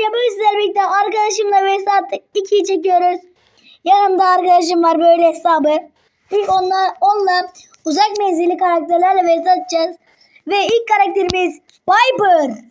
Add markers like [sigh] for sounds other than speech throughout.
Arkadaşlar bugün sizlerle birlikte arkadaşımla Vesat 2'yi çekiyoruz. Yanımda arkadaşım var böyle hesabı. İlk onunla, onunla uzak menzilli karakterlerle Vesat atacağız. Ve ilk karakterimiz Viper.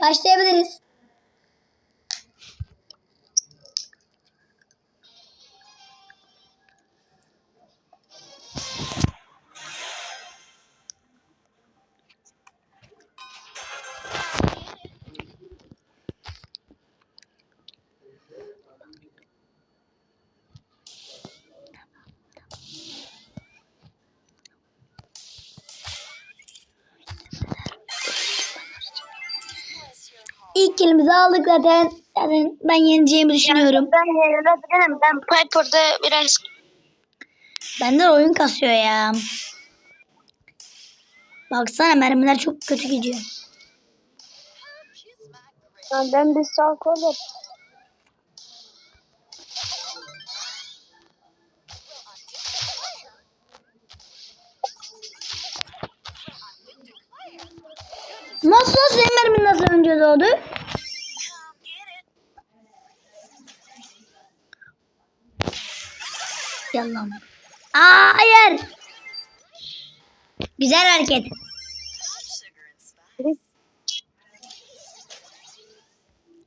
Başlayabiliriz. İlk kilimizi aldık zaten. Zaten ben yeneceğimi düşünüyorum. Ben yenilebilirim. Ben Piper'da biraz Benden oyun kasıyor ya. Baksana mermiler çok kötü gidiyor. ben bir sağ. Nasıl nasıl senin mermin nasıl önce doğdu? Yalan. Aa hayır. Güzel hareket.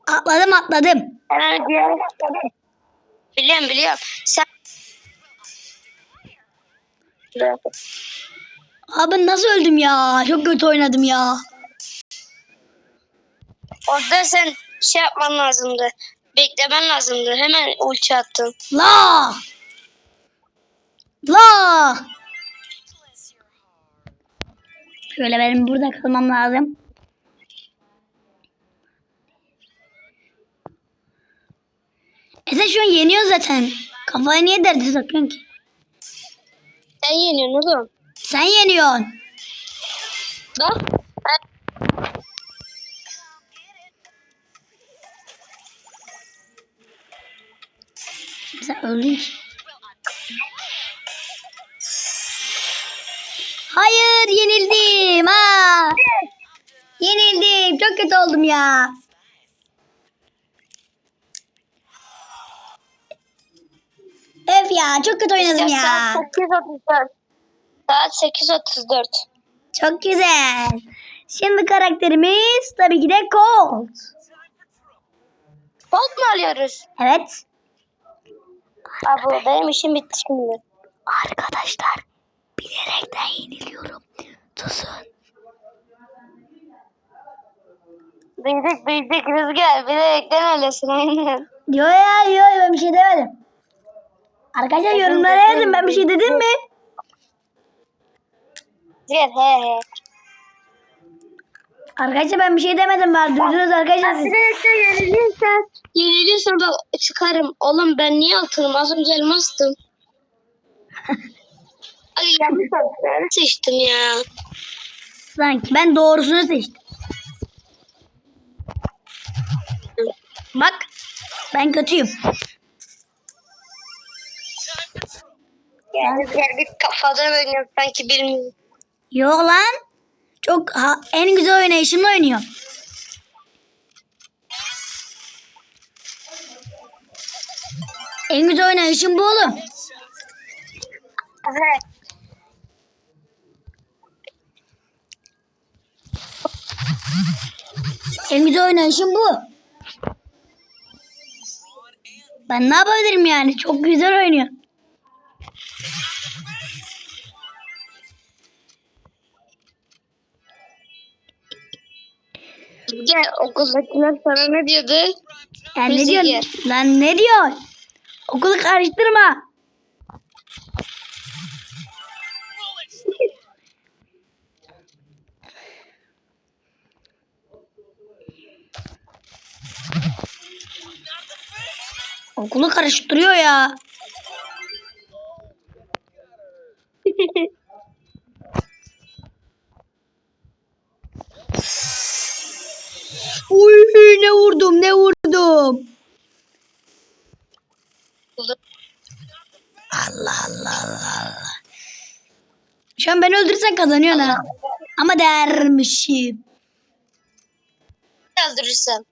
Atladım atladım. Evet diğer Biliyorum biliyorum. Sen Abi nasıl öldüm ya? Çok kötü oynadım ya. orada sen şey yapman lazımdı. Beklemen lazımdı. Hemen ulti attın. La. La. Şöyle benim burada kalmam lazım. E sen şu an yeniyorsun zaten. Kafaya niye derdi takıyorsun ki? Sen yeniyorsun oğlum. Sen yeniyorsun. Da? Sen öldün ki. Hayır yenildim ha. Yenildim. Çok kötü oldum ya. Öf ya çok kötü oynadım ya. Saat 8.34. Saat 8.34. Çok güzel. Şimdi karakterimiz tabii ki de Colt. Bolt mu alıyoruz? Evet. Abi benim işim bitti şimdi. Arkadaşlar bilerekten yeniliyorum. Susun. Bildik bildik Rüzgar. Bilerekten öylesin aynen. Yo ya yo ben bir şey demedim. Arkadaşlar yorumlara yazın ben bir şey dedim mi? Rüzgar he he. Arkadaşlar ben bir şey demedim ben duydunuz arkadaşlar siz. Bilerekten yenilirsen. Yenilirsen bak çıkarım. Oğlum ben niye altınım? Az önce elmastım. [laughs] Ay yanlış altınları seçtim ya. Sanki ben doğrusunu seçtim. Bak ben kötüyüm. Yani bir kafadan oynuyor sanki bilmiyorum. Yok lan. Çok ha, en güzel oynayışımla oynuyorum. En güzel oynayışım bu oğlum. Evet. En güzel oynayışım bu. Ben ne yapabilirim yani? Çok güzel oynuyor. Gel okuldakiler sana ne diyordu? Yani ne Müzik diyorsun? Lan ne diyorsun? Okulu karıştırma. Okulu karıştırıyor ya. Uy ne vurdum ne vurdum. Allah Allah Allah. Şu an beni öldürsen kazanıyorsun ha. Ama dermişim. öldürürsem.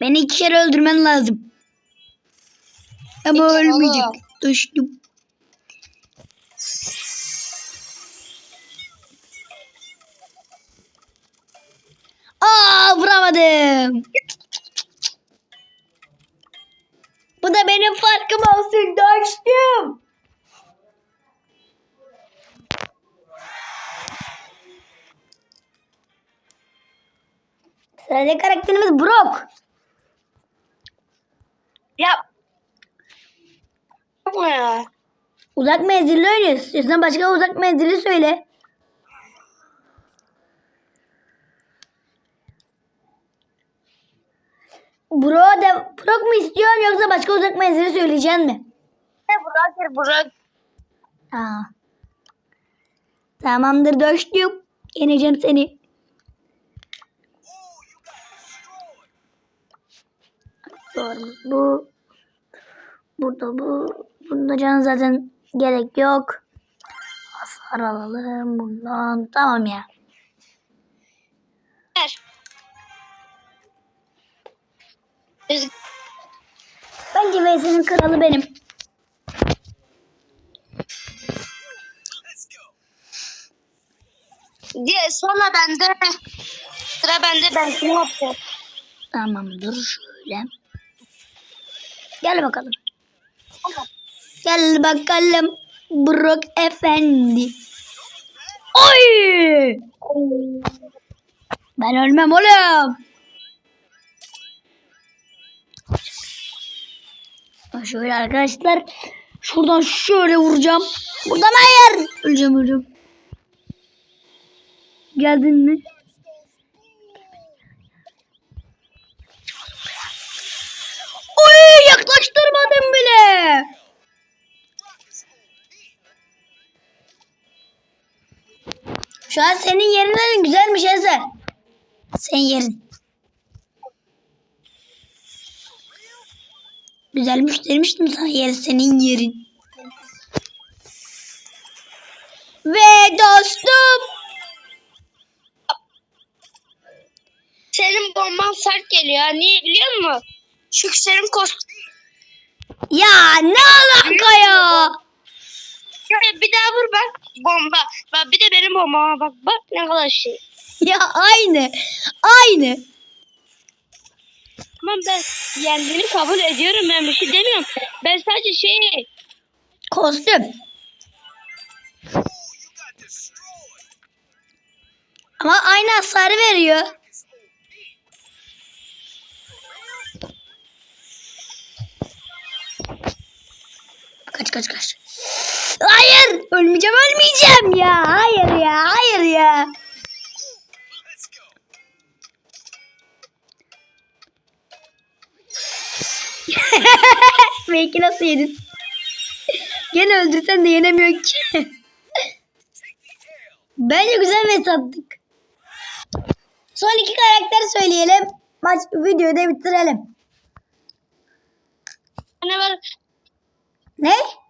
Beni iki kere öldürmen lazım. Ama Peki, ölmeyecek. oğlum. Düştüm. Aa vuramadım. Bu da benim farkım olsun. Düştüm. Sıradaki karakterimiz Brock. Ya. Yapma ya. Uzak menzilli oynuyoruz. İstiyorsan başka uzak menzilli söyle. Bro de Brock mu istiyorsun yoksa başka uzak menzilli söyleyeceksin mi? Ne Burak Burak. Aa. Tamamdır dostum. Yeneceğim seni. Bu burada bu bunda can zaten gerek yok. Hasar alalım bundan. Tamam ya. Ver. Bence Veysel'in kralı benim. diye sonra bende sıra bende ben kim yapacağım? Tamamdır şöyle. Gel bakalım. Gel bakalım Brock efendi. Oy! Ben ölmem oğlum. Şöyle arkadaşlar. Şuradan şöyle vuracağım. Buradan hayır. Öleceğim öleceğim. Geldin mi? Şu an senin yerin güzelmiş Ezel. Senin yerin. Güzelmiş demiştim sana yeri senin yerin. Ve dostum. Senin bomban sert geliyor. Niye biliyor musun? Çünkü senin kostüm. Ya ne alaka ya? Bir daha vur bak. Bomba. Bak bir de benim bombama bak. Bak ne kadar şey. [laughs] Ya aynı. Aynı. Tamam ben yendiğini kabul ediyorum. Ben bir şey demiyorum. Ben sadece şey Kostüm. Ama aynı hasarı veriyor. Kaç kaç kaç. Hayır. Ölmeyeceğim ölmeyeceğim ya. Hayır ya hayır ya. [laughs] Belki nasıl yedin? Gene öldürsen de yenemiyor ki. Bence güzel ve sattık. Son iki karakter söyleyelim. Maç videoyu da bitirelim. ne var?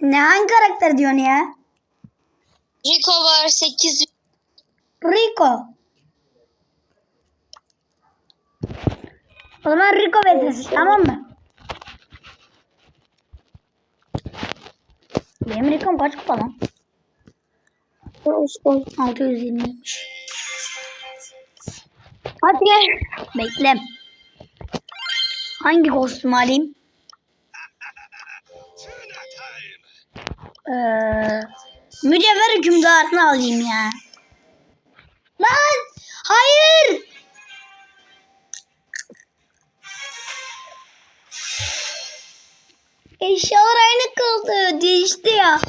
Ne? Hangi karakter diyorsun ya? Rico var 8 Rico. O zaman Rico vereceğiz tamam mı? Benim Rico'm kaç kupa lan? 620'ymiş. Hadi gel. Bekle. Hangi kostüm alayım? Ee, mücevher hükümdarını alayım ya. Lan! Hayır! Eşyalar aynı kaldı. Değişti ya.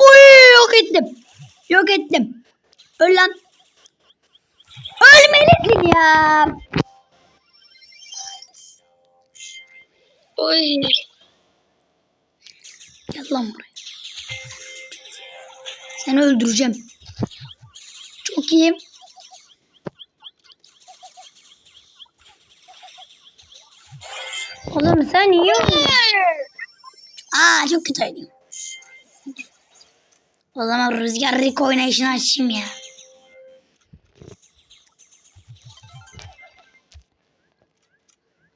Uy yok ettim. Yok ettim. Öl lan. Ölmelisin ya. Oy. Gel lan buraya. Seni öldüreceğim. Çok iyiyim. Oğlum sen iyi oynuyorsun. Aa çok kötü oynuyorum. O zaman Rüzgar Rick oynayışını açayım ya.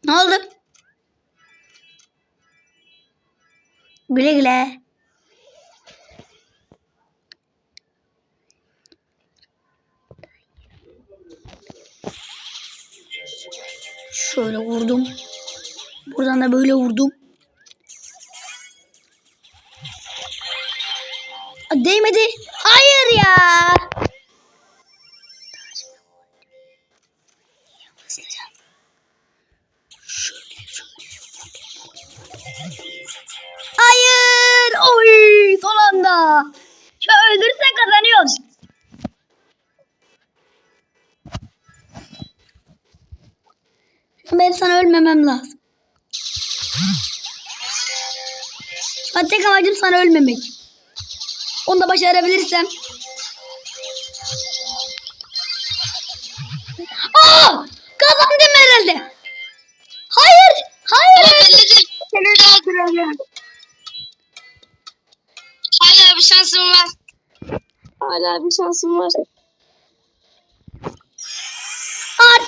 Ne oldu? Güle güle. Şöyle vurdum. Buradan da böyle vurdum. Değmedi. Hayır ya. Benim sana ölmemem lazım. Ben tek amacım sana ölmemek. Onu da başarabilirsem. Aa! Kazandım herhalde. Hayır! Ama Hayır! Seni öldüreceğim. Hala bir şansım var. Hala bir şansım var.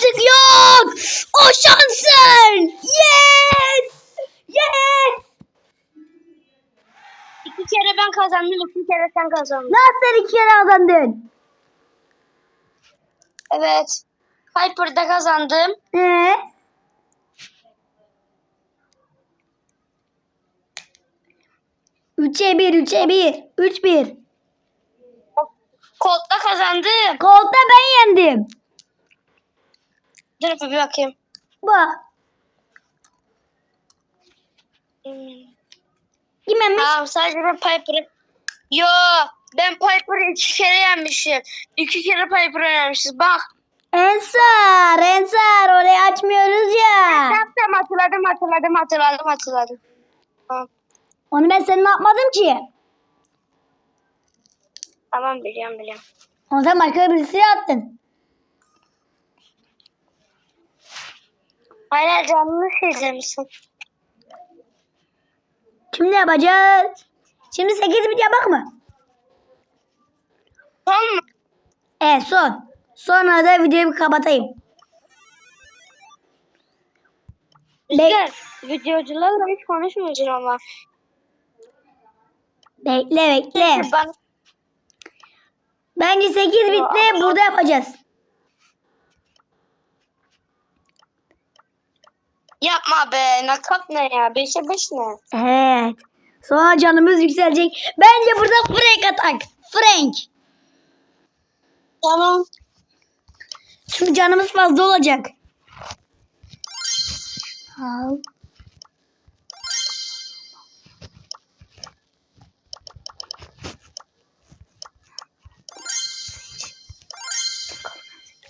Artık yok! O şansın! Yes! Yes! İki kere ben kazandım, iki kere sen kazandın. Nasıl iki kere kazandın? Evet. Hyper'da kazandım. Ee? Üçe bir, üçe bir, üç bir. Kodda kazandım. Kolda ben yendim. Dur bir bakayım. Bak. Hmm. Yememiş. Tamam sadece ben Piper'ı... Yo ben Piper'ı iki kere yenmişim. İki kere Piper'ı yenmişiz. Bak. Ensar, Ensar orayı açmıyoruz ya. Tamam hatırladım hatırladım hatırladım hatırladım. Tamam, Onu ben seninle yapmadım ki. tamam biliyorum biliyorum. Onu sen başka birisiyle attın. Hala canını sildirmişsin. Şimdi yapacağız. Şimdi 8 bit yapak mı? Tamam mı? Evet son. Sonra da videoyu kapatayım. Rüzgar, videocularla hiç konuşmayacaksın ama. bekle bekle. Ben, Bence 8 bitle burada yapacağız. Yapma be. Nakat ne ya? 5'e 5 ne? Evet. Sonra canımız yükselecek. Bence burada Frank atak. Frank. Tamam. Çünkü canımız fazla olacak. Al.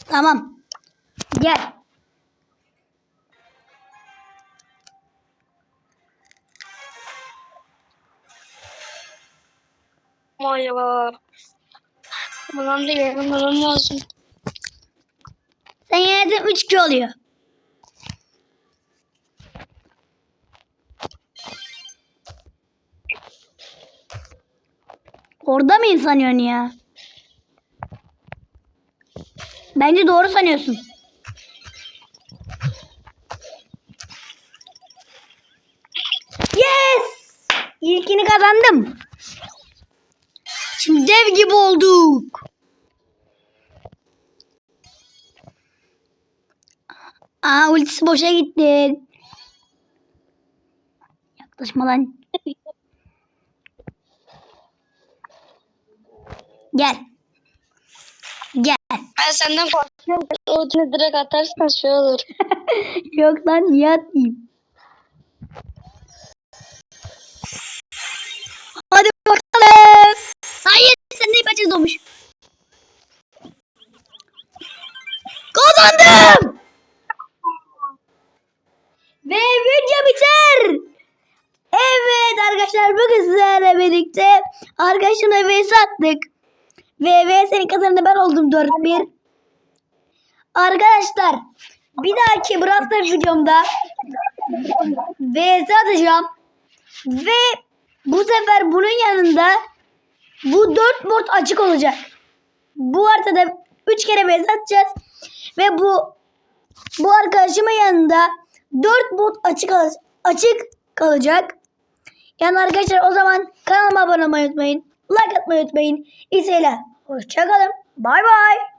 Tamam. Gel. Be. Bundan da yarım lazım. Sen yenildin 3-2 oluyor. Orada mıyım sanıyorsun ya? Bence doğru sanıyorsun. Yes! İlkini kazandım. Dev gibi olduk. Aa ultisi boşa gitti. Yaklaşma lan. Gel. Gel. Ben senden korkuyorum. Odunu direkt atarsan şey olur. [laughs] Yok lan niye atayım? Hadi bakalım. Hayır sen de ip doğmuş. Kazandım. Ve video biter. Evet arkadaşlar bugün sizlerle birlikte arkadaşımla vs attık. Ve vs'nin kazananı ben oldum 4-1. Arkadaşlar bir dahaki Brawl videomda vs atacağım. Ve bu sefer bunun yanında bu dört bot açık olacak. Bu haritada üç kere vs atacağız. Ve bu bu arkadaşımın yanında dört bot açık açık kalacak. Yani arkadaşlar o zaman kanalıma abone olmayı unutmayın. Like atmayı unutmayın. Seyirler. Hoşçakalın. Bay bay.